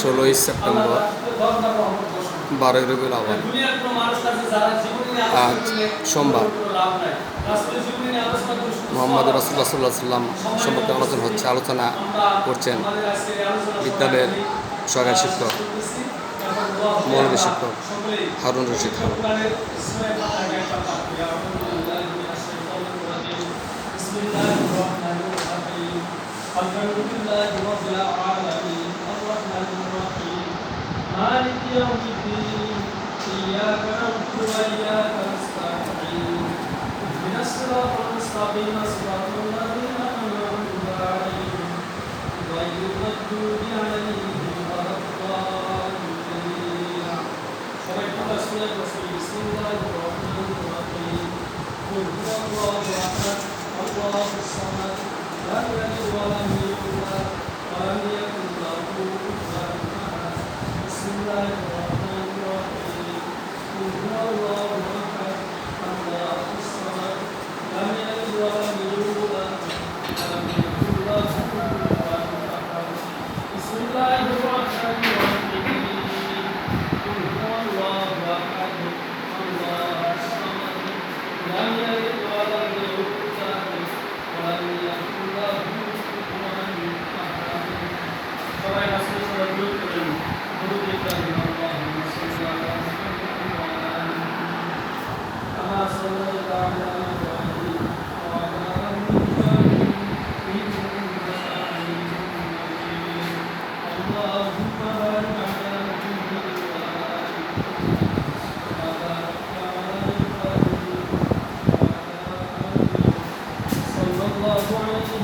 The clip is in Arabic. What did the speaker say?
ষোলোই সেপ্টেম্বর। বারোই রবিউল আবার আজ সোমবার। মোহাম্মদ রাসুল্লাহ সাল্লাহ সাল্লাম সম্পর্কে আলোচনা হচ্ছে আলোচনা করছেন বিদ্যালয়ের সরকার শিক্ষক মৌলবী শিক্ষক হারুন রশিদ। খান الحمد لله رب العالمين الرحمن الرحيم. مالك يوم الدين إياك نعبد وإياك نستعين. من الصراط المستقيم صراط الذين أنعمت عليهم غير المغضوب عليهم ولا الضالين. صلى بسم الله الرحمن الرحيم. قل هو الله أحد الله الصمد Thank you. الله عليه وسلم صلى الله